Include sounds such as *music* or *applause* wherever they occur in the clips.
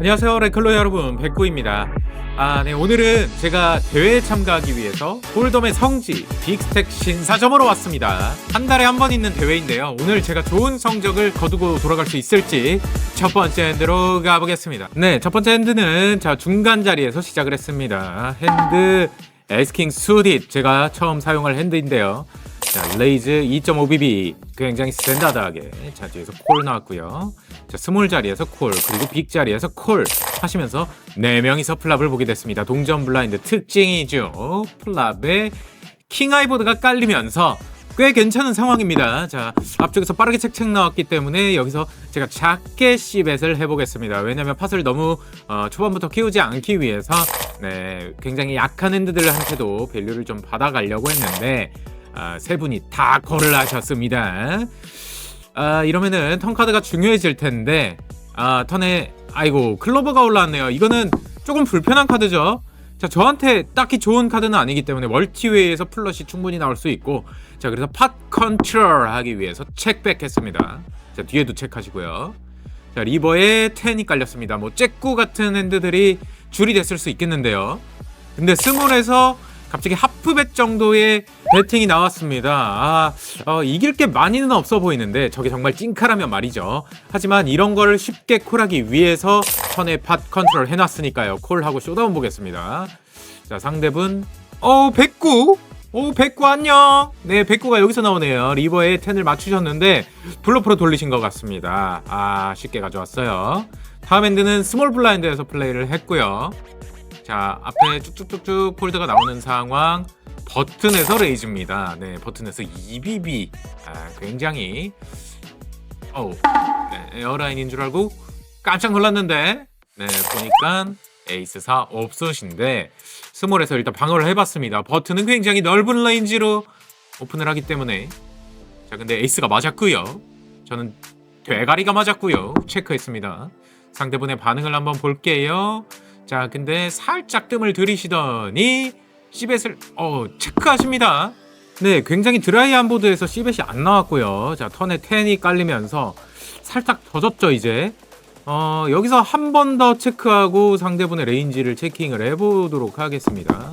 안녕하세요 레클로 여러분 백구입니다 아, 네, 오늘은 제가 대회에 참가하기 위해서 홀덤의 성지 빅스택 신사점으로 왔습니다. 한 달에 한 번 있는 대회인데요. 오늘 제가 좋은 성적을 거두고 돌아갈 수 있을지 첫 번째 핸드로 가보겠습니다. 네, 첫 번째 핸드는 자 중간 자리에서 시작을 했습니다. 핸드 에스킹 수딧 제가 처음 사용할 핸드인데요. 자, 레이즈 2.5BB 굉장히 스탠다드하게 자 뒤에서 콜 나왔고요. 자, 스몰 자리에서 콜 그리고 빅 자리에서 콜 하시면서 네 명이서 플랍을 보게 됐습니다. 동전 블라인드 특징이죠. 플랍에 킹 아이보드가 깔리면서 꽤 괜찮은 상황입니다. 자, 앞쪽에서 빠르게 책책 나왔기 때문에 여기서 제가 작게 씨벳을 해보겠습니다. 왜냐면 팟을 너무 어, 초반부터 키우지 않기 위해서 네, 굉장히 약한 핸드들 한테도 밸류를 좀 받아가려고 했는데 아, 세 분이 다 콜을 하셨습니다. 아, 이러면은 턴 카드가 중요해질 텐데 아, 턴에 아이고 클로버가 올라왔네요. 이거는 조금 불편한 카드죠. 자, 저한테 딱히 좋은 카드는 아니기 때문에 멀티웨이에서 플러시 충분히 나올 수 있고 자, 그래서 팟 컨트롤 하기 위해서 체크백 했습니다. 자, 뒤에도 체크하시고요. 자, 리버에 텐이 깔렸습니다. 뭐 잭구 같은 핸드들이 줄이 됐을 수 있겠는데요. 근데 스몰에서 갑자기 하프벳 정도의 배팅이 나왔습니다. 아, 어, 이길 게 많이는 없어 보이는데 저게 정말 찐카라면 말이죠. 하지만 이런 거를 쉽게 콜하기 위해서 턴에 팟 컨트롤 해놨으니까요. 콜하고 쇼다운 보겠습니다. 자, 상대분 어, 백구. 오, 백구 안녕. 네, 백구가 여기서 나오네요. 리버에 텐을 맞추셨는데 블러프로 돌리신 것 같습니다. 아, 쉽게 가져왔어요. 다음 핸드는 스몰 블라인드에서 플레이를 했고요. 자, 앞에 쭉쭉쭉쭉 폴드가 나오는 상황. 버튼에서 레이즈입니다. 네, 버튼에서 EBB. 아, 굉장히 어우, 네, 에어라인인 줄 알고 깜짝 놀랐는데, 네, 보니까 에이스 4 없으신데 스몰에서 일단 방어를 해봤습니다. 버튼은 굉장히 넓은 레인지로 오픈을 하기 때문에 자, 근데 에이스가 맞았고요. 저는 대가리가 맞았고요. 체크했습니다. 상대분의 반응을 한번 볼게요. 자, 근데 살짝 뜸을 들이시더니 시벳을 어 체크하십니다. 네, 굉장히 드라이한 보드에서 시벳이 안 나왔고요. 자, 턴에 텐이 깔리면서 살짝 젖었죠, 이제. 어, 여기서 한 번 더 체크하고 상대분의 레인지를 체킹을 해보도록 하겠습니다.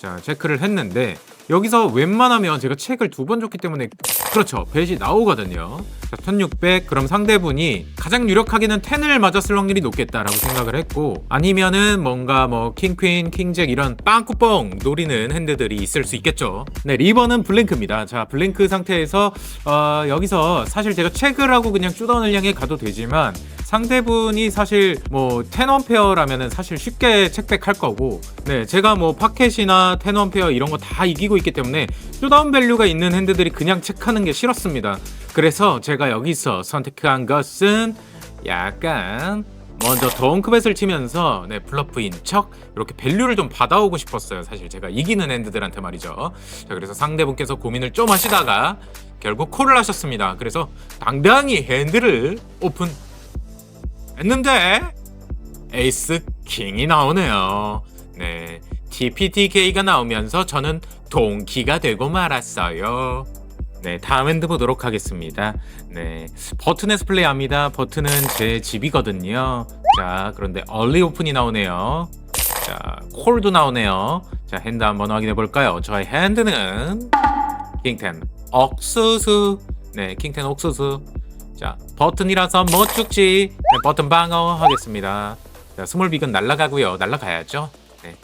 자, 체크를 했는데 여기서 웬만하면 제가 체크를 두번 줬기 때문에 그렇죠. 벳이 나오거든요. 자, 1600 그럼 상대분이 가장 유력하게는 10을 맞았을 확률이 높겠다라고 생각을 했고 아니면은 뭔가 뭐 킹퀸, 킹잭 이런 빵꾸뻥 노리는 핸드들이 있을 수 있겠죠. 네, 리버는 블랭크입니다. 자, 블랭크 상태에서 어, 여기서 사실 제가 체크를 하고 그냥 쭈다운을 향해 가도 되지만 상대분이 사실 뭐 텐원 페어라면은 사실 쉽게 체크백 할 거고 네 제가 뭐 파켓이나 텐원 페어 이런 거 다 이기고 있기 때문에 쇼다운 밸류가 있는 핸드들이 그냥 체크하는 게 싫었습니다. 그래서 제가 여기서 선택한 것은 약간 먼저 덩크벳을 치면서 네 블러프인 척 이렇게 밸류를 좀 받아오고 싶었어요. 사실 제가 이기는 핸드들한테 말이죠. 자 그래서 상대분께서 고민을 좀 하시다가 결국 콜을 하셨습니다. 그래서 당당히 핸드를 오픈 했는데 에이스 킹이 나오네요. 네, TPTK가 나오면서 저는 동키가 되고 말았어요. 네, 다음 핸드 보도록 하겠습니다. 네, 버튼에서 플레이합니다. 버튼은 제 집이거든요. 자, 그런데 얼리 오픈이 나오네요. 자, 콜도 나오네요. 자, 핸드 한번 확인해 볼까요? 저의 핸드는 킹텐 옥수수. 네, 킹텐 옥수수. 자 버튼이라서 못 죽지. 네, 버튼 방어 하겠습니다. 자 스몰빅은 날라가고요. 날라가야죠. 네.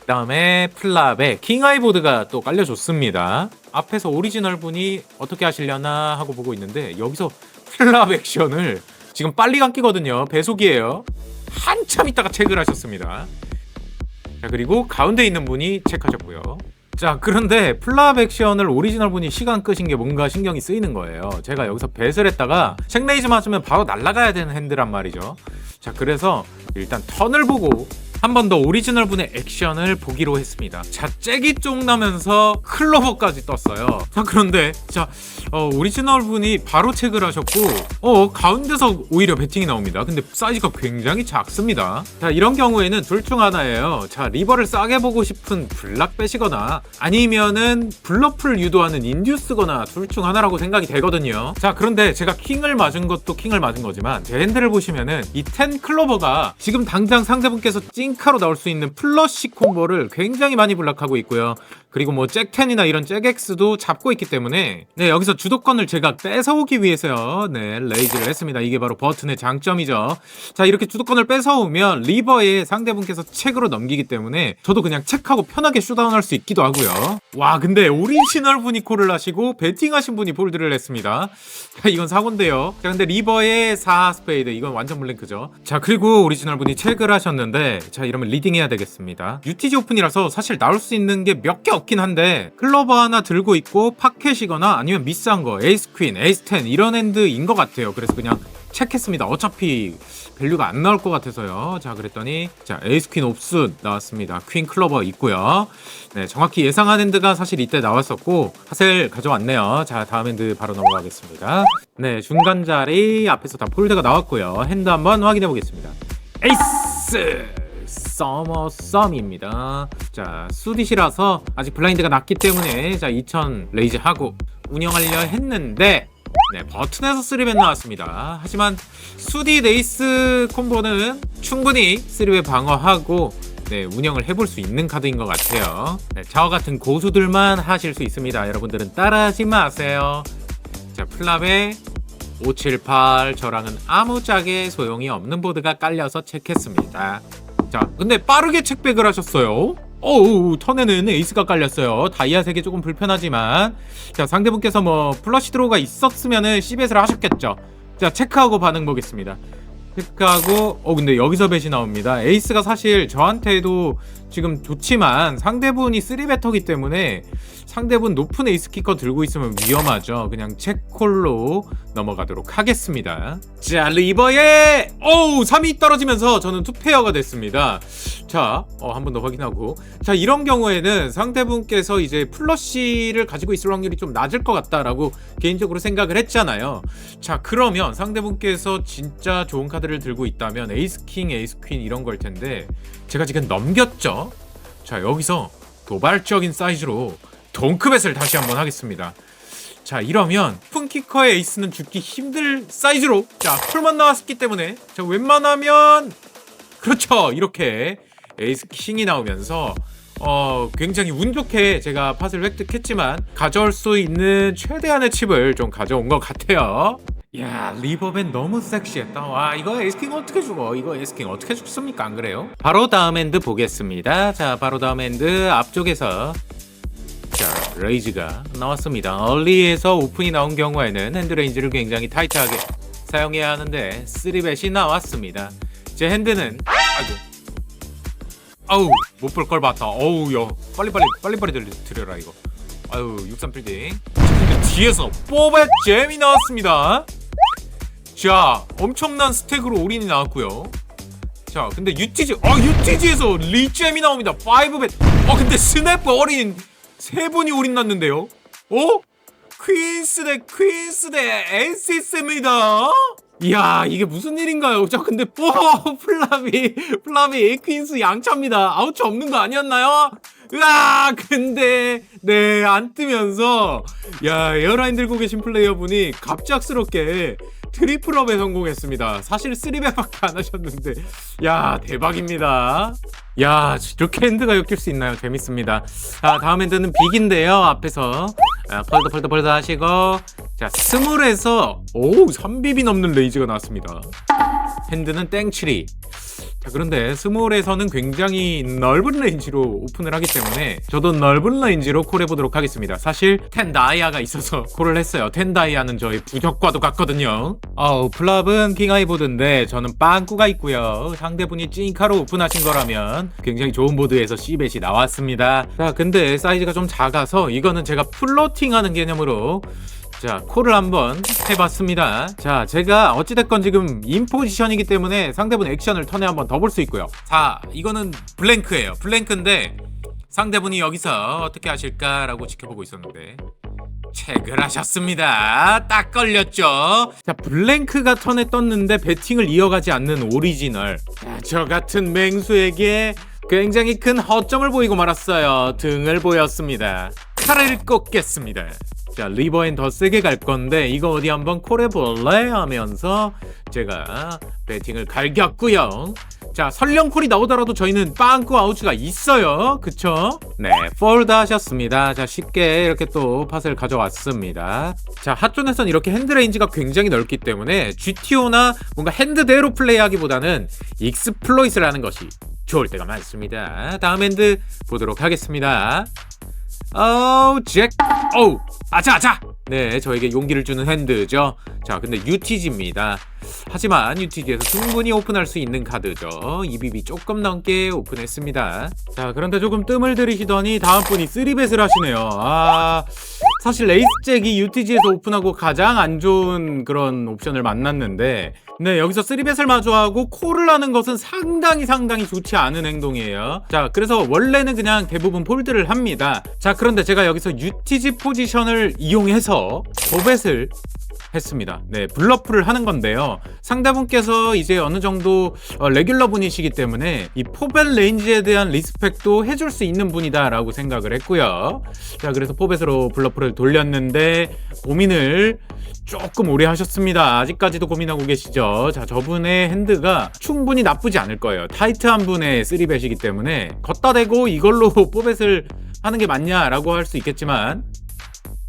그 다음에 플랍에 킹아이보드가 또 깔려줬습니다. 앞에서 오리지널 분이 어떻게 하시려나 하고 보고 있는데 여기서 플랍 액션을 지금 빨리 감기거든요. 배속이에요. 한참 있다가 체크를 하셨습니다. 자 그리고 가운데 있는 분이 체크하셨고요 자 그런데 플랍 액션을 오리지널 분이 시간 끄신 게 뭔가 신경이 쓰이는 거예요. 제가 여기서 배슬 했다가 sek레이즈 맞으면 바로 날아가야 되는 핸드란 말이죠. 자 그래서 일단 턴을 보고 한 번 더 오리지널 분의 액션을 보기로 했습니다. 자, 잭이 쪽 나면서 클로버까지 떴어요. 자, 그런데 자, 어, 오리지널 분이 바로 체크를 하셨고 어, 가운데서 오히려 배팅이 나옵니다. 근데 사이즈가 굉장히 작습니다. 자, 이런 경우에는 둘 중 하나예요. 자, 리버를 싸게 보고 싶은 블락 빼시거나 아니면은 블러프를 유도하는 인듀스거나 둘 중 하나라고 생각이 되거든요. 자, 그런데 제가 킹을 맞은 것도 킹을 맞은 거지만 제 핸들을 보시면은 이 텐 클로버가 지금 당장 상대분께서 찐카로 나올 수 있는 플러시 콤보를 굉장히 많이 블락하고 있고요. 그리고 뭐 잭텐이나 이런 잭엑스도 잡고 있기 때문에 네 여기서 주도권을 제가 뺏어오기 위해서요. 네 레이즈를 했습니다. 이게 바로 버튼의 장점이죠. 자 이렇게 주도권을 뺏어오면 리버에 상대분께서 책으로 넘기기 때문에 저도 그냥 책하고 편하게 슈다운할 수 있기도 하고요. 와 근데 오리지널 분이 콜을 하시고 배팅하신 분이 볼드를 했습니다. 자 이건 사고인데요. 자 근데 리버의 4 스페이드 이건 완전 블랭크죠. 자 그리고 오리지널 분이 책을 하셨는데 자 이러면 리딩 해야 되겠습니다 UTG 오픈이라서 사실 나올 수 있는 게 몇 개 없긴 한데 클로버 하나 들고 있고 파켓이거나 아니면 미스한 거 에이스 퀸, 에이스 텐 이런 핸드인 것 같아요. 그래서 그냥 체크했습니다. 어차피 밸류가 안 나올 것 같아서요. 자 그랬더니 자 에이스 퀸 옵스 나왔습니다. 퀸 클로버 있고요. 네 정확히 예상한 핸드가 사실 이때 나왔었고 하셀 가져왔네요. 자 다음 핸드 바로 넘어가겠습니다. 네 중간 자리 앞에서 다 폴드가 나왔고요. 핸드 한번 확인해 보겠습니다. 에이스 서머 썸입니다. 자, 수디시라서 아직 블라인드가 낮기 때문에 자, 2000 레이즈 하고 운영하려 했는데 네, 버튼에서 3벤 나왔습니다. 하지만 수디 레이스 콤보는 충분히 3벤 방어하고 네, 운영을 해볼 수 있는 카드인 것 같아요. 네, 저와 같은 고수들만 하실 수 있습니다. 여러분들은 따라하지 마세요. 자, 플랍에 578 저랑은 아무짝에 소용이 없는 보드가 깔려서 체크했습니다. 자, 근데 빠르게 책백을 하셨어요. 어우, 턴에는 에이스가 깔렸어요. 다이아 색이 조금 불편하지만. 자, 상대분께서 뭐 플러시 드로우가 있었으면은 C벳을 하셨겠죠. 자, 체크하고 반응 보겠습니다. 체크하고, 어, 근데 여기서 벳이 나옵니다. 에이스가 사실 저한테도 지금 좋지만 상대분이 3베터기 때문에 상대분 높은 에이스 키커 들고 있으면 위험하죠. 그냥 체콜로 넘어가도록 하겠습니다. 자, 리버에 어우 3이 떨어지면서 저는 투페어가 됐습니다. 자, 어, 한 번 더 확인하고 자 이런 경우에는 상대분께서 이제 플러시를 가지고 있을 확률이 좀 낮을 것 같다라고 개인적으로 생각을 했잖아요. 자 그러면 상대분께서 진짜 좋은 카드를 들고 있다면 에이스 킹, 에이스 퀸 이런 걸 텐데 제가 지금 넘겼죠. 자 여기서 도발적인 사이즈로 동크벳을 다시 한번 하겠습니다. 자 이러면 푼키커의 에이스는 죽기 힘들 사이즈로 자 풀만 나왔기 때문에 자 웬만하면 그렇죠 이렇게 에이스 킹이 나오면서 어 굉장히 운 좋게 제가 팟을 획득했지만 가져올 수 있는 최대한의 칩을 좀 가져온 것 같아요. 야 리버벤 너무 섹시했다. 와 이거 에이스킹 어떻게 죽어? 이거 에이스킹 어떻게 죽습니까? 안 그래요? 바로 다음 핸드 보겠습니다. 자 바로 다음 핸드 앞쪽에서 자, 레이즈가 나왔습니다. 얼리에서 오픈이 나온 경우에는 핸드레인지를 굉장히 타이트하게 사용해야 하는데 3벳이 나왔습니다. 제 핸드는 아이고 아우 못 볼 걸 봤다. 어우 야 빨리빨리 빨리빨리 들, 들여라 이거. 아유 63 필딩. 뒤에서 뽀백 잼이 나왔습니다. 자 엄청난 스택으로 올인이 나왔고요. 자 근데 UTG 어 UTG에서 리잼이 나옵니다. 5벳. 어 근데 스냅 어린 세 분이 올인 났는데요. 어? 퀸스 대 퀸스 대 NCS입니다. 이야 이게 무슨 일인가요? 자 근데 뽀 플라비 플라비 퀸스 양차입니다. 아우치 없는 거 아니었나요? 으아 근데 네 안 뜨면서 야 에어라인 들고 계신 플레이어분이 갑작스럽게 트리플업에 성공했습니다. 사실 3배밖에 안 하셨는데 야 대박입니다. 야 이렇게 핸드가 엮일 수 있나요? 재밌습니다. 자 다음 핸드는 빅인데요. 앞에서 아, 펄더 펄더 펄더 하시고 자 스물에서 오 3빕이 넘는 레이즈가 나왔습니다. 핸드는 땡치리. 자 그런데 스몰에서는 굉장히 넓은 레인지로 오픈을 하기 때문에 저도 넓은 레인지로 콜해 보도록 하겠습니다. 사실 텐다이아가 있어서 콜을 했어요. 텐다이아는 저의 부적과도 같거든요. 어우 플랍은 킹아이보드인데 저는 빵꾸가 있고요. 상대분이 찐카로 오픈하신 거라면 굉장히 좋은 보드에서 C벳이 나왔습니다. 자 근데 사이즈가 좀 작아서 이거는 제가 플로팅하는 개념으로 자, 콜을 한번 해봤습니다. 자, 제가 어찌됐건 지금 인포지션이기 때문에 상대분 액션을 턴에 한번 더 볼 수 있고요. 자, 이거는 블랭크예요. 블랭크인데 상대분이 여기서 어떻게 하실까라고 지켜보고 있었는데 책을 하셨습니다. 딱 걸렸죠. 자, 블랭크가 턴에 떴는데 배팅을 이어가지 않는 오리지널. 자, 저 같은 맹수에게 굉장히 큰 허점을 보이고 말았어요. 등을 보였습니다. 칼을 꽂겠습니다. 자, 리버엔 더 세게 갈 건데 이거 어디 한번 콜해볼래? 하면서 제가 배팅을 갈겼고요. 자, 설령 콜이 나오더라도 저희는 빵꾸 아웃가 있어요. 그쵸? 네, 폴드 하셨습니다. 자, 쉽게 이렇게 또 팟을 가져왔습니다. 자, 핫존에선 이렇게 핸드레인지가 굉장히 넓기 때문에 GTO나 뭔가 핸드대로 플레이하기보다는 익스플로이트를 하는 것이 좋을 때가 많습니다. 다음 핸드 보도록 하겠습니다. 어우, 잭. 어우, 아자, 아자. 네, 저에게 용기를 주는 핸드죠. 자, 근데 UTG입니다. 하지만 UTG에서 충분히 오픈할 수 있는 카드죠. EBB 조금 넘게 오픈했습니다. 자, 그런데 조금 뜸을 들이시더니 다음 분이 3벳을 하시네요. 아, 사실 레이스잭이 UTG에서 오픈하고 가장 안 좋은 그런 옵션을 만났는데 네 여기서 3벳을 마주하고 콜을 하는 것은 상당히 상당히 좋지 않은 행동이에요. 자 그래서 원래는 그냥 대부분 폴드를 합니다. 자 그런데 제가 여기서 UTG 포지션을 이용해서 도벳을 했습니다. 네, 블러프를 하는 건데요. 상대분께서 이제 어느 정도 어, 레귤러 분이시기 때문에 이 포벳 레인지에 대한 리스펙도 해줄 수 있는 분이다라고 생각을 했고요. 자, 그래서 포벳으로 블러프를 돌렸는데 고민을 조금 오래 하셨습니다. 아직까지도 고민하고 계시죠. 자, 저분의 핸드가 충분히 나쁘지 않을 거예요. 타이트한 분의 3벳이기 때문에 걷다 대고 이걸로 *laughs* 포벳을 하는 게 맞냐라고 할 수 있겠지만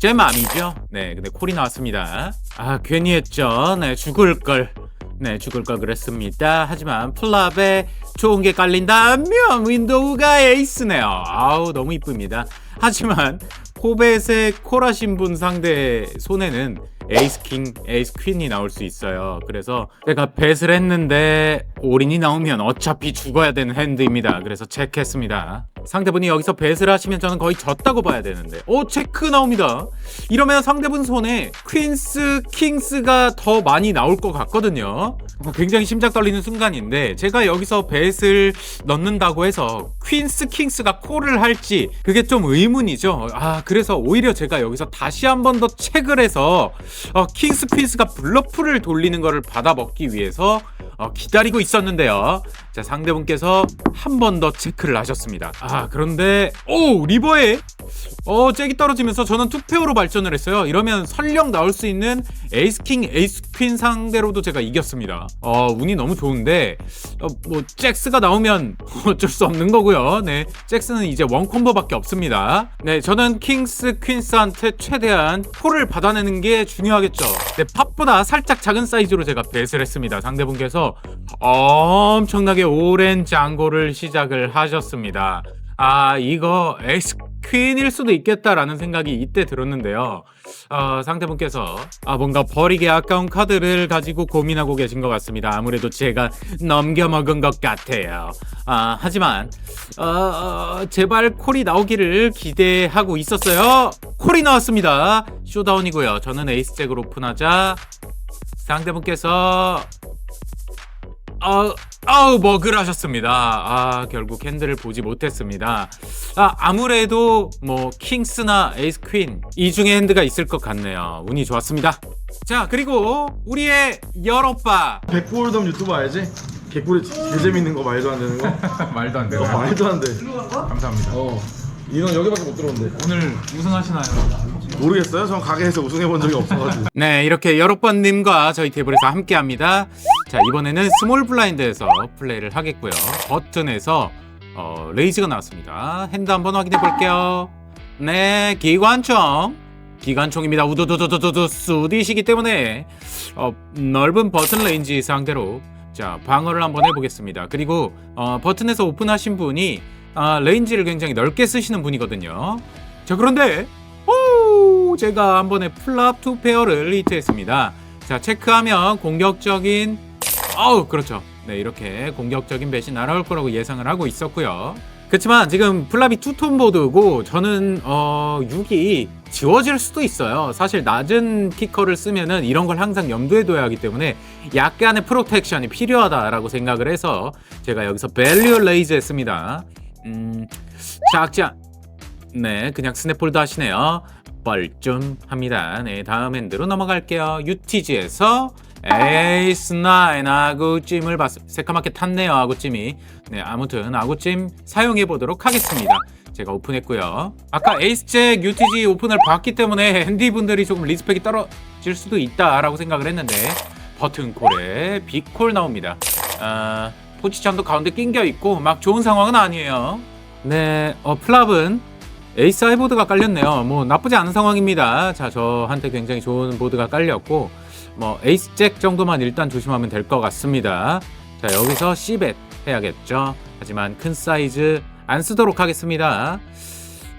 제 마음이죠. 네, 근데 콜이 나왔습니다. 아, 괜히 했죠. 네, 죽을 걸. 네, 죽을 걸 그랬습니다. 하지만 플랍에 좋은 게 깔린다면 윈도우가 에이스네요. 아우, 너무 이쁩니다. 하지만 포벳의 콜하신 분 상대 손에는 에이스 킹, 에이스 퀸이 나올 수 있어요. 그래서 제가 뱃을 했는데 올인이 나오면 어차피 죽어야 되는 핸드입니다. 그래서 체크했습니다. 상대분이 여기서 뱃을 하시면 저는 거의 졌다고 봐야 되는데 오 체크 나옵니다. 이러면 상대분 손에 퀸스, 킹스가 더 많이 나올 것 같거든요. 굉장히 심장 떨리는 순간인데 제가 여기서 뱃을 넣는다고 해서 퀸스, 킹스가 콜을 할지 그게 좀 의문이죠. 아 그래서 오히려 제가 여기서 다시 한 번 더 체크를 해서 어, 킹스, 퀸스가 블러프를 돌리는 것을 받아먹기 위해서 어, 기다리고 있었는데요. 자 상대분께서 한 번 더 체크를 하셨습니다. 아 그런데 오 리버에 어 잭이 떨어지면서 저는 투페어로 발전을 했어요. 이러면 설령 나올 수 있는 에이스 킹, 에이스 퀸 상대로도 제가 이겼습니다. 어 운이 너무 좋은데 어, 뭐 잭스가 나오면 어쩔 수 없는 거고요. 네 잭스는 이제 원 콤보밖에 없습니다. 네 저는 킹스, 퀸스한테 최대한 콜을 받아내는 게 중요하겠죠. 네 팝보다 살짝 작은 사이즈로 제가 배스를 했습니다. 상대분께서 엄청나게 오랜 장고를 시작을 하셨습니다. 아 이거 에이스 퀸일 수도 있겠다라는 생각이 이때 들었는데요. 어, 상대분께서 아 뭔가 버리기 아까운 카드를 가지고 고민하고 계신 것 같습니다. 아무래도 제가 넘겨먹은 것 같아요. 아 하지만 어, 어, 제발 콜이 나오기를 기대하고 있었어요. 콜이 나왔습니다. 쇼다운이고요. 저는 에이스 잭을 오픈하자 상대분께서 어, 아우 머글 하셨습니다. 아 결국 핸들을 보지 못했습니다. 아 아무래도 뭐 킹스나 에이스 퀸 이 중에 핸드가 있을 것 같네요. 운이 좋았습니다. 자 그리고 우리의 열오빠 백골덤 유튜버 알지? 개꿀이 개 재밌는 거 말도 안 되는 거? *laughs* 말도 안 어, 돼요. 말도 안 돼. 감사합니다. 어. 인원 여기밖에 못 들어온대. 오늘 우승하시나요? 모르겠어요. 전 가게에서 우승해 본 적이 없어가지고. 네 이렇게 열오빠님과 저희 테이블에서 함께합니다. 자 이번에는 스몰 블라인드에서 플레이를 하겠고요. 버튼에서 어, 레이즈가 나왔습니다. 핸드 한번 확인해 볼게요. 네 기관총 기관총입니다. 우두두두두두 수디시기 때문에 어, 넓은 버튼 레인지 상대로 자 방어를 한번 해보겠습니다. 그리고 어, 버튼에서 오픈하신 분이 아, 레인지를 굉장히 넓게 쓰시는 분이거든요. 자 그런데 오 제가 한 번에 플랍 투 페어를 히트했습니다. 자 체크하면 공격적인 아우 그렇죠. 네 이렇게 공격적인 배시 날아올 거라고 예상을 하고 있었고요. 그렇지만 지금 플랍이 투톤 보드고 저는 어 6이 지워질 수도 있어요. 사실 낮은 키커를 쓰면은 이런 걸 항상 염두에 둬야 하기 때문에 약간의 프로텍션이 필요하다라고 생각을 해서 제가 여기서 밸류 레이즈 했습니다. 음, 작지 않... 네, 그냥 스냅폴드 하시네요. 뻘쭘 합니다. 네, 다음 핸드로 넘어갈게요. UTG에서 에이스 나인 아구찜을 봤... 새까맣게 탔네요, 아구찜이. 네, 아무튼 아구찜 사용해 보도록 하겠습니다. 제가 오픈했고요. 아까 에이스잭 UTG 오픈을 봤기 때문에 핸디 분들이 조금 리스펙이 떨어질 수도 있다라고 생각을 했는데 버튼콜에 빅콜 나옵니다. 아, 포지션도 가운데 낑겨 있고 막 좋은 상황은 아니에요. 네, 어, 플랍은 에이스 하이보드가 깔렸네요. 뭐 나쁘지 않은 상황입니다. 자, 저한테 굉장히 좋은 보드가 깔렸고 뭐 에이스 잭 정도만 일단 조심하면 될 것 같습니다. 자, 여기서 C벳 해야겠죠. 하지만 큰 사이즈 안 쓰도록 하겠습니다.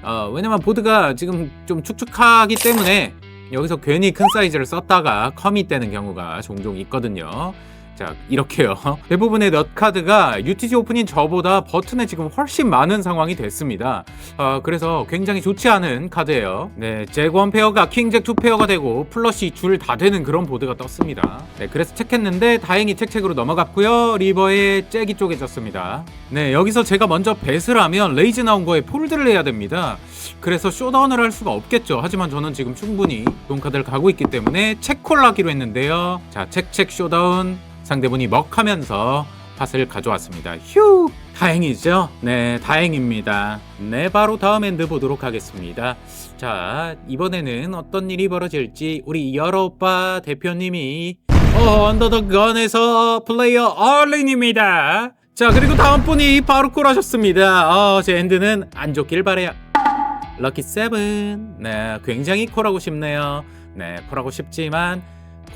어, 왜냐면 보드가 지금 좀 축축하기 때문에 여기서 괜히 큰 사이즈를 썼다가 컴이 되는 경우가 종종 있거든요. 자, 이렇게요. *laughs* 대부분의 넛카드가 UTG 오픈인 저보다 버튼에 지금 훨씬 많은 상황이 됐습니다. 어, 그래서 굉장히 좋지 않은 카드예요. 네, 잭1 페어가 킹잭 2 페어가 되고 플러시 줄 다 되는 그런 보드가 떴습니다. 네, 그래서 체크했는데 다행히 책책으로 넘어갔고요. 리버의 잭이 쪼개졌습니다. 네, 여기서 제가 먼저 뱃을 하면 레이즈 나온 거에 폴드를 해야 됩니다. 그래서 쇼다운을 할 수가 없겠죠. 하지만 저는 지금 충분히 좋은 카드를 가고 있기 때문에 체콜 하기로 했는데요. 자, 책책 쇼다운 상대분이 먹하면서 팟을 가져왔습니다. 휴! 다행이죠? 네, 다행입니다. 네, 바로 다음 핸드 보도록 하겠습니다. 자, 이번에는 어떤 일이 벌어질지 우리 여러오빠 대표님이 어, 언더 더 건에서 플레이어 얼린입니다. 자, 그리고 다음 분이 바로 콜하셨습니다. 어, 제 핸드는 안 좋길 바래요. 럭키 세븐. 네, 굉장히 콜하고 싶네요. 네, 콜하고 싶지만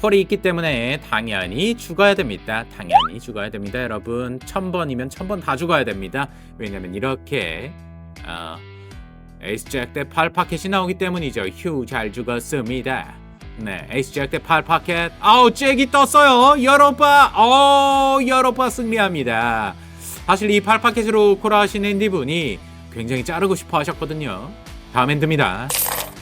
콜이 있기 때문에 당연히 죽어야 됩니다. 당연히 죽어야 됩니다, 여러분. 천 번이면 천 번 다 죽어야 됩니다. 왜냐면 이렇게 어, 에이스 잭 때 8파켓이 나오기 때문이죠. 휴, 잘 죽었습니다. 네, 에이스 잭 때 8파켓. 아우, 잭이 떴어요. 여러빠. 어, 여러빠 승리합니다. 사실 이 8파켓으로 콜하신 핸디분이 굉장히 자르고 싶어 하셨거든요. 다음 핸드입니다.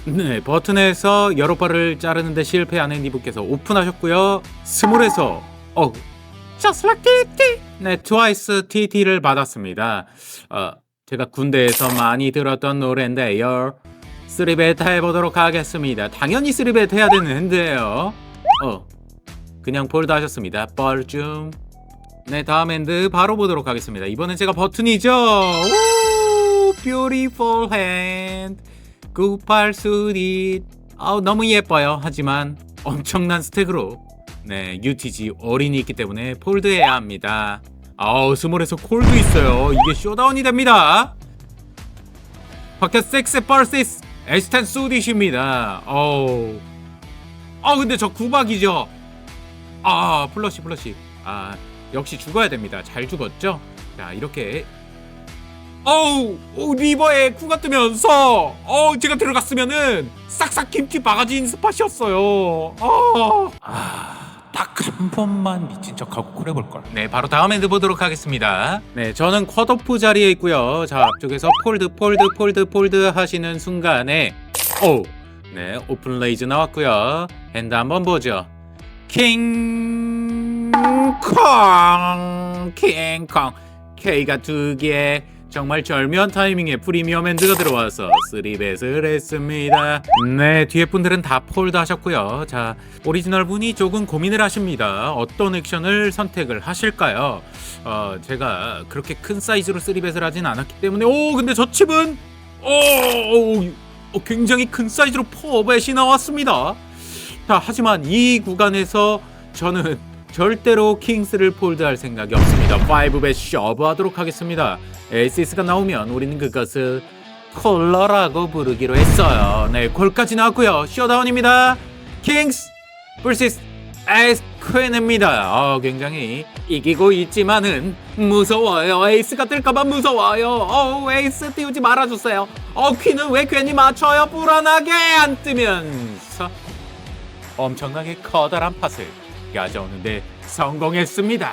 네, 버튼에서 여러 발을 자르는데 실패한 핸디분께서 오픈하셨고요. 스몰에서 어, just like TT. 네, 트와이스 TT를 받았습니다. 어, 제가 군대에서 많이 들었던 노래인데요. 3벳 해보도록 하겠습니다. 당연히 3벳 해야 되는 핸드예요. 어, 그냥 폴드 하셨습니다. 뻘쭘. 네, 다음 핸드 바로 보도록 하겠습니다. 이번엔 제가 버튼이죠. 오, beautiful hand. 98수릿 아우 너무 예뻐요. 하지만 엄청난 스택으로 네 UTG 어린이 있기 때문에 폴드해야 합니다. 아우 스몰에서 콜도 있어요. 이게 쇼다운이 됩니다. 밖에 섹스 버시스 에스탄 수디십니다. 어우. 아 근데 저 구박이죠? 아 플러시 플러시. 아 역시 죽어야 됩니다. 잘 죽었죠? 자 이렇게 어우 어, 리버에 쿠가 뜨면서 어우 제가 들어갔으면은 싹싹 김치 바가지인 스팟이었어요. 아딱 한 번만 미친 척하고 콜 해볼걸. 네 바로 다음 핸드 보도록 하겠습니다. 네 저는 컷오프 자리에 있고요. 자 앞쪽에서 폴드 폴드 폴드 폴드 하시는 순간에 어우 네 오픈 레이즈 나왔고요. 핸드 한번 보죠. 킹콩 킹콩. K가 두 개 정말 절묘한 타이밍에 프리미엄 핸드가 들어와서 3벳을 했습니다. 네, 뒤에 분들은 다 폴드 하셨고요. 자, 오리지널 분이 조금 고민을 하십니다. 어떤 액션을 선택을 하실까요? 어, 제가 그렇게 큰 사이즈로 3벳을 하진 않았기 때문에 오, 근데 저 칩은 오, 오, 오 굉장히 큰 사이즈로 포벳이 나왔습니다. 자, 하지만 이 구간에서 저는 절대로 킹스를 폴드할 생각이 없습니다. 5벳 쇼브하도록 하겠습니다. 에이시스가 나오면 우리는 그것을 콜러라고 부르기로 했어요. 네, 콜까지 나왔고요. 쇼다운입니다. 킹스 vs 에이스 퀸입니다. 어, 굉장히 이기고 있지만은 무서워요. 에이스가 뜰까봐 무서워요. 어, 에이스 띄우지 말아주세요. 어, 퀸은 왜 괜히 맞춰요? 불안하게 안 뜨면서 엄청나게 커다란 팟을 가져오는데 성공했습니다.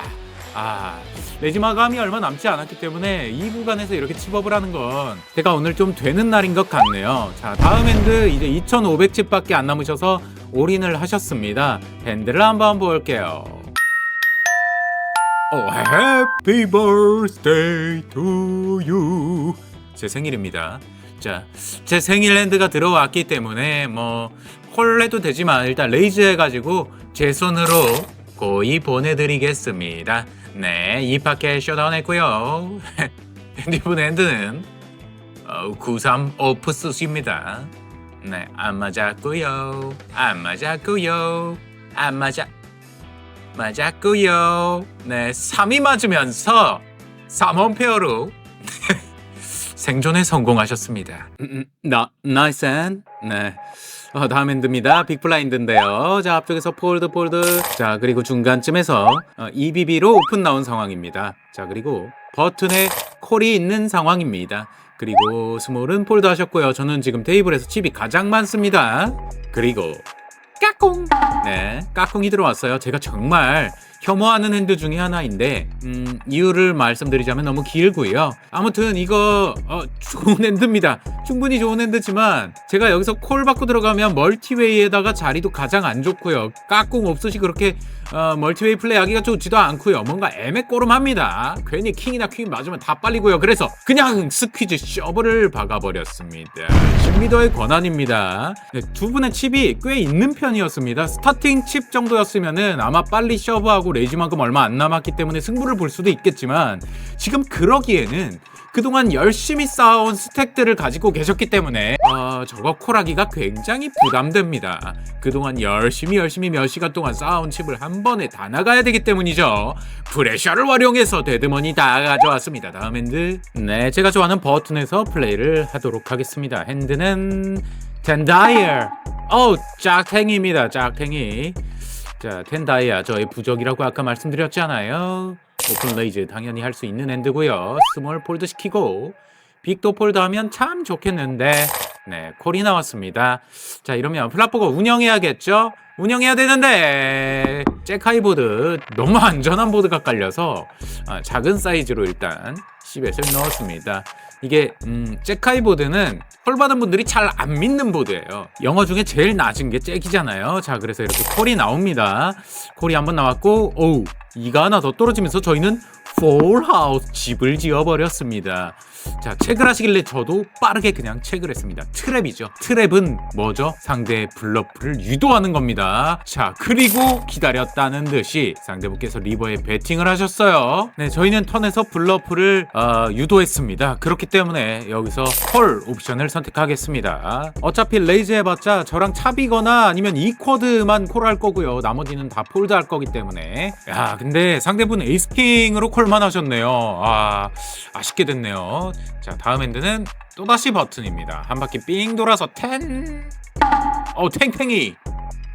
아, 레지 마감이 얼마 남지 않았기 때문에 이 구간에서 이렇게 칩업을 하는 건 제가 오늘 좀 되는 날인 것 같네요. 자, 다음 핸드 이제 2,500칩밖에 안 남으셔서 올인을 하셨습니다. 핸드를 한번 볼게요. 오, happy birthday to you. 제 생일입니다. 자, 제 생일 핸드가 들어왔기 때문에 뭐 콜 해도 되지만 일단 레이즈 해가지고 제 손으로 고이 보내드리겠습니다. 네, 이 파켓 셧다운 했고요. 이번 핸드는 어, 93 오프스입니다. 네, 안 맞았고요. 안 맞았고요. 안 맞아. 맞았고요. 네, 3이 맞으면서 3원 페어로 *laughs* 생존에 성공하셨습니다. 음, 나 나이스 네. 어, 다음 핸드입니다. 빅블라인드인데요. 자, 앞쪽에서 폴드 폴드. 자, 그리고 중간쯤에서 어, EBB로 오픈 나온 상황입니다. 자, 그리고 버튼에 콜이 있는 상황입니다. 그리고 스몰은 폴드 하셨고요. 저는 지금 테이블에서 칩이 가장 많습니다. 그리고 까꿍. 네, 까꿍이 들어왔어요. 제가 정말 혐오하는 핸드 중에 하나인데 음, 이유를 말씀드리자면 너무 길고요. 아무튼 이거 어, 좋은 *laughs* 핸드입니다. 충분히 좋은 핸드지만 제가 여기서 콜 받고 들어가면 멀티웨이에다가 자리도 가장 안 좋고요. 까꿍 없으시 그렇게 어, 멀티웨이 플레이하기가 좋지도 않고요. 뭔가 애매꼬름합니다. 괜히 킹이나 퀸 맞으면 다 빨리고요. 그래서 그냥 스퀴즈 쇼버를 박아버렸습니다. 신미더의 권한입니다. 네, 두 분의 칩이 꽤 있는 편이었습니다. 스타팅 칩 정도였으면은 아마 빨리 서브하고 레이지만큼 얼마 안 남았기 때문에 승부를 볼 수도 있겠지만 지금 그러기에는 그동안 열심히 쌓아온 스택들을 가지고 계셨기 때문에 어, 저거 콜하기가 굉장히 부담됩니다. 그동안 열심히 열심히 몇 시간 동안 쌓아온 칩을 한 번에 다 나가야 되기 때문이죠. 프레셔를 활용해서 데드머니 다 가져왔습니다. 다음 핸드 네 제가 좋아하는 버튼에서 플레이를 하도록 하겠습니다. 핸드는 텐다이어 어우 짝탱이입니다. 짝탱이 자, 텐다이아 저의 부적이라고 아까 말씀드렸잖아요. 오픈 레이즈 당연히 할 수 있는 핸드고요. 스몰 폴드 시키고 빅도 폴드 하면 참 좋겠는데 네, 콜이 나왔습니다. 자, 이러면 플랫보고 운영해야겠죠? 운영해야 되는데 잭하이 보드 너무 안전한 보드가 깔려서 아, 작은 사이즈로 일단 10에서 넣었습니다. 이게 음, 잭하이 보드는 콜 받은 분들이 잘 안 믿는 보드예요. 영어 중에 제일 낮은 게 잭이잖아요. 자, 그래서 이렇게 콜이 나옵니다. 콜이 한번 나왔고, 오우, 이가 하나 더 떨어지면서 저희는 폴하우스 집을 지어버렸습니다. 자, 책을 하시길래 저도 빠르게 그냥 책을 했습니다. 트랩이죠. 트랩은 뭐죠? 상대의 블러프를 유도하는 겁니다. 자, 그리고 기다렸다는 듯이 상대분께서 리버에 배팅을 하셨어요. 네, 저희는 턴에서 블러프를 어, 유도했습니다. 그렇기 때문에 여기서 콜 옵션을 선택하겠습니다. 어차피 레이즈 해봤자 저랑 차비거나 아니면 이쿼드만 콜할 거고요. 나머지는 다 폴드 할 거기 때문에. 야, 근데 상대분 에이스킹으로 콜만 하셨네요. 아, 아쉽게 됐네요. 자, 다음 핸드는 또다시 버튼입니다. 한 바퀴 삥 돌아서 텐. 어, 탱탱이.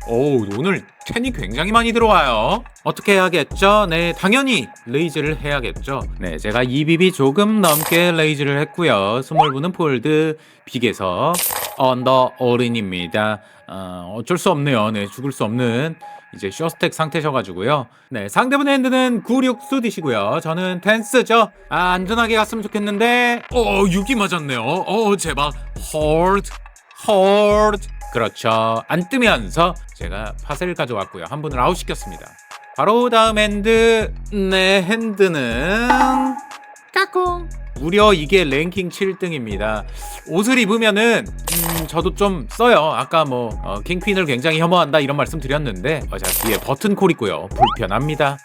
오, 오늘 텐이 굉장히 많이 들어와요. 어떻게 해야겠죠? 네, 당연히 레이즈를 해야겠죠. 네, 제가 EBB 조금 넘게 레이즈를 했고요. 스몰브는 폴드, 빅에서 언더 어린입니다. 어, 어쩔 수 없네요. 네, 죽을 수 없는 이제 쇼스택 상태셔가지고요. 네, 상대분의 핸드는 96 수 디시고요. 저는 텐스죠. 아, 안전하게 갔으면 좋겠는데, 어, 6이 맞았네요. 어, 제발, 홀드, 홀드. 그렇죠. 안 뜨면서 제가 파세를 가져왔고요. 한 분을 아웃시켰습니다. 바로 다음 핸드, 네, 핸드는 까꿍. 무려 이게 랭킹 7등입니다. 옷을 입으면은 음, 저도 좀 써요. 아까 뭐 어, 킹퀸을 굉장히 혐오한다 이런 말씀 드렸는데 어, 자 뒤에 버튼 콜 있고요. 불편합니다.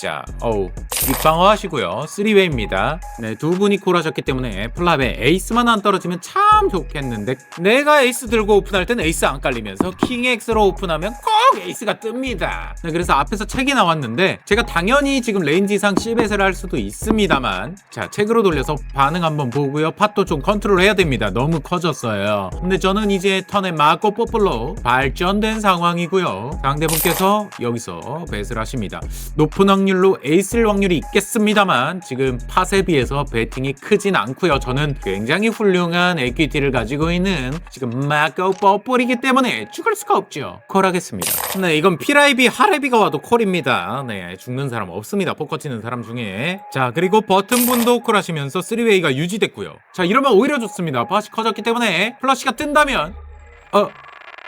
자, 어우, 뒷방어 하시고요. 3웨이입니다. 네, 두 분이 콜하셨기 때문에 플랍에 에이스만 안 떨어지면 참 좋겠는데 내가 에이스 들고 오픈할 땐 에이스 안 깔리면서 킹 X로 오픈하면 꼭 에이스가 뜹니다. 네, 그래서 앞에서 책이 나왔는데 제가 당연히 지금 레인지 이상 C벳을 할 수도 있습니다만 자, 책으로 돌려서 반응 한번 보고요. 팟도 좀 컨트롤 해야 됩니다. 너무 커졌어요. 근데 저는 이제 턴에 마코 뽀플로 발전된 상황이고요. 상대분께서 여기서 벳을 하십니다. 높은 확률 확률로 에이스일 확률이 있겠습니다만 지금 팟에 비해서 베팅이 크진 않고요. 저는 굉장히 훌륭한 에퀴티를 가지고 있는 지금 마카오 뻐뿌리기 때문에 죽을 수가 없죠. 콜하겠습니다. 네, 이건 피라이비 하레비가 와도 콜입니다. 네, 죽는 사람 없습니다. 포커 치는 사람 중에. 자, 그리고 버튼분도 콜하시면서 3웨이가 유지됐고요. 자, 이러면 오히려 좋습니다. 팟이 커졌기 때문에 플러시가 뜬다면 어,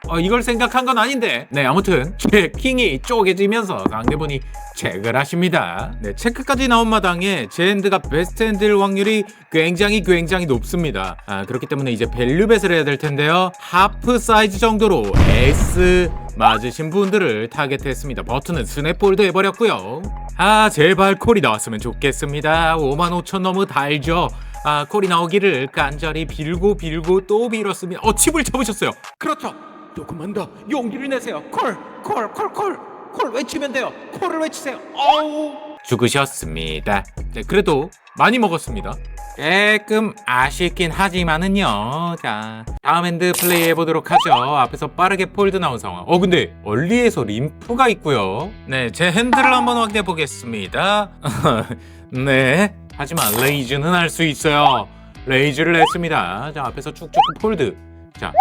어, 이걸 생각한 건 아닌데. 네, 아무튼 제 킹이 쪼개지면서 상대분이 체크를 하십니다. 네, 체크까지 나온 마당에 제 핸드가 베스트 핸드일 확률이 굉장히 굉장히 높습니다. 아, 그렇기 때문에 이제 밸류벳을 해야 될 텐데요. 하프 사이즈 정도로 S 맞으신 분들을 타겟했습니다. 버튼은 스냅볼드 해버렸고요. 아, 제발 콜이 나왔으면 좋겠습니다. 5만 5천 너무 달죠. 아, 콜이 나오기를 간절히 빌고 빌고 또 빌었습니다. 어, 칩을 잡으셨어요. 그렇죠. 조금만 더 용기를 내세요. 콜, 콜, 콜, 콜, 콜 외치면 돼요. 콜을 외치세요. 어우. 죽으셨습니다. 네, 그래도 많이 먹었습니다. 조금 아쉽긴 하지만은요. 자, 다음 핸드 플레이 해보도록 하죠. 앞에서 빠르게 폴드 나온 상황. 어, 근데 얼리에서 림프가 있고요. 네, 제 핸들을 한번 확인해 보겠습니다. *laughs* 네, 하지만 레이즈는 할 수 있어요. 레이즈를 했습니다. 자, 앞에서 쭉쭉 폴드. 자,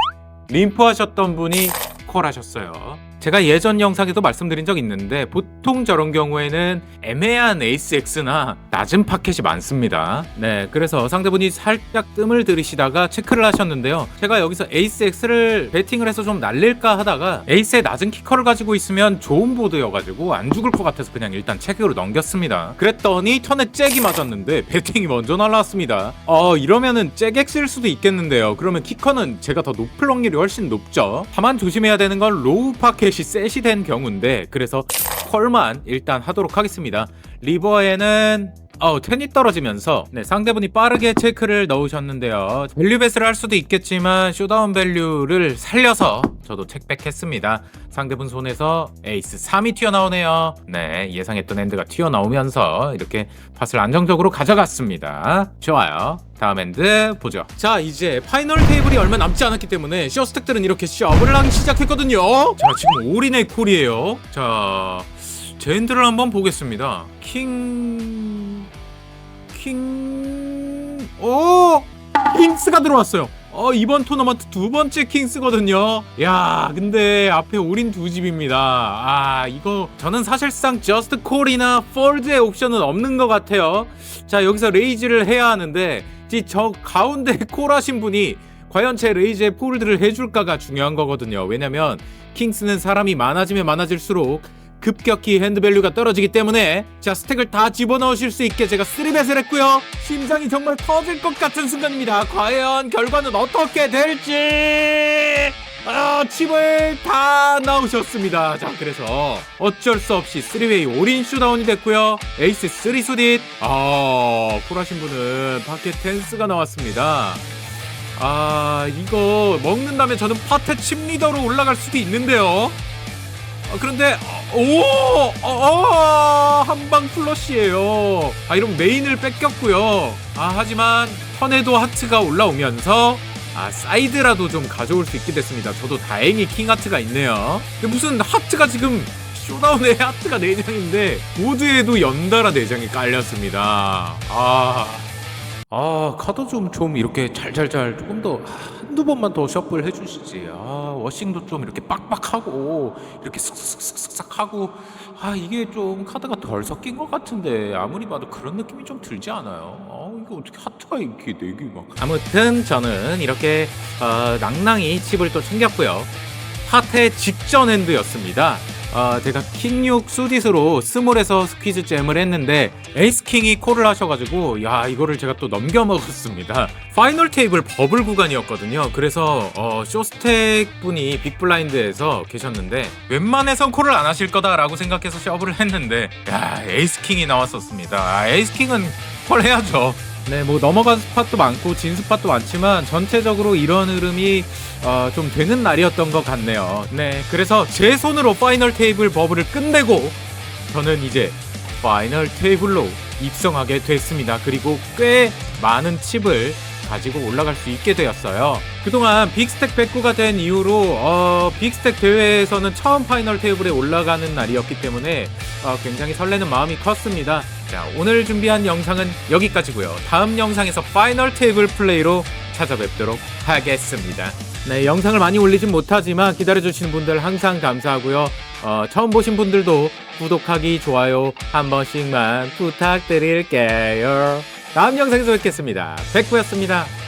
림프 하셨던 분이 콜 하셨어요. 제가 예전 영상에도 말씀드린 적 있는데 보통 저런 경우에는 애매한 에이스 X나 낮은 파켓이 많습니다. 네, 그래서 상대분이 살짝 뜸을 들이시다가 체크를 하셨는데요. 제가 여기서 에이스 X를 베팅을 해서 좀 날릴까 하다가 에이스의 낮은 키커를 가지고 있으면 좋은 보드여가지고 안 죽을 것 같아서 그냥 일단 체크로 넘겼습니다. 그랬더니 턴에 잭이 맞았는데 베팅이 먼저 날라왔습니다. 어, 이러면은 잭 X일 수도 있겠는데요. 그러면 키커는 제가 더 높을 확률이 훨씬 높죠. 다만 조심해야 되는 건 로우 파켓 이 셋이 된 경우인데 그래서 컬만 일단 하도록 하겠습니다. 리버에는 어, 텐이 떨어지면서 네, 상대분이 빠르게 체크를 넣으셨는데요. 밸류벳을 할 수도 있겠지만 쇼다운 밸류를 살려서 저도 책백했습니다. 상대분 손에서 에이스 3이 튀어나오네요. 네, 예상했던 핸드가 튀어나오면서 이렇게 팟을 안정적으로 가져갔습니다. 좋아요. 다음 핸드 보죠. 자, 이제 파이널 테이블이 얼마 남지 않았기 때문에 쇼 스택들은 이렇게 셔블을 하기 시작했거든요. 자, 지금 올인의 콜이에요. 자, 제 핸드를 한번 보겠습니다. 킹... 킹... 오! 킹스가 들어왔어요. 어, 이번 토너먼트 두 번째 킹스거든요. 야, 근데 앞에 올인 두 집입니다. 아, 이거 저는 사실상 저스트 콜이나 폴드의 옵션은 없는 것 같아요. 자, 여기서 레이즈를 해야 하는데 이저 가운데 *laughs* 콜하신 분이 과연 제 레이즈의 폴드를 해줄까가 중요한 거거든요. 왜냐면 킹스는 사람이 많아지면 많아질수록 급격히 핸드밸류가 떨어지기 때문에 자 스택을 다 집어넣으실 수 있게 제가 쓰리벳을 했고요. 심장이 정말 터질 것 같은 순간입니다. 과연 결과는 어떻게 될지. 아 칩을 다 넣으셨습니다. 자 그래서 어쩔 수 없이 3웨이 올인 슈다운이 됐고요. 에이스 3 수딧 아 쿨하신 분은 파켓 텐스가 나왔습니다. 아 이거 먹는다면 저는 파테 칩 리더로 올라갈 수도 있는데요 아, 그런데 오, 어, 어, 한방 플러시예요. 아 이러면 메인을 뺏겼고요. 아 하지만 턴에도 하트가 올라오면서 아 사이드라도 좀 가져올 수 있게 됐습니다. 저도 다행히 킹 하트가 있네요. 근데 무슨 하트가 지금 쇼다운에 하트가 4장인데 모두에도 연달아 4장이 깔렸습니다. 아. 아 카드 좀 좀 이렇게 잘잘잘 조금 더 한두 번만 더 셔플 해주시지. 아 워싱도 좀 이렇게 빡빡하고 이렇게 쓱쓱쓱쓱 하고. 아 이게 좀 카드가 덜 섞인 것 같은데 아무리 봐도 그런 느낌이 좀 들지 않아요. 아 이거 어떻게 하트가 이렇게 네 개가 아무튼 저는 이렇게 어, 낭낭이 칩을 또 챙겼고요 파테 직전 핸드였습니다. 아, 제가 킹6 수디스로 스몰에서 스퀴즈 잼을 했는데 에이스 킹이 콜을 하셔가지고 야 이거를 제가 또 넘겨 먹었습니다. 파이널 테이블 버블 구간이었거든요. 그래서 어, 쇼스텍 분이 빅블라인드에서 계셨는데 웬만해선 콜을 안 하실 거다 라고 생각해서 셔브를 했는데 야 에이스 킹이 나왔었습니다. 아, 에이스 킹은 콜 해야죠. 네, 뭐 넘어간 스팟도 많고 진 스팟도 많지만 전체적으로 이런 흐름이 어, 좀 되는 날이었던 것 같네요. 네, 그래서 제 손으로 파이널 테이블 버블을 끝내고 저는 이제 파이널 테이블로 입성하게 됐습니다. 그리고 꽤 많은 칩을 가지고 올라갈 수 있게 되었어요. 그동안 빅스택 109가 된 이후로 어, 빅스택 대회에서는 처음 파이널 테이블에 올라가는 날이었기 때문에 어, 굉장히 설레는 마음이 컸습니다. 자, 오늘 준비한 영상은 여기까지고요. 다음 영상에서 파이널 테이블 플레이로 찾아뵙도록 하겠습니다. 네, 영상을 많이 올리진 못하지만 기다려주시는 분들 항상 감사하고요. 어, 처음 보신 분들도 구독하기, 좋아요 한 번씩만 부탁드릴게요. 다음 영상에서 뵙겠습니다. 백구였습니다.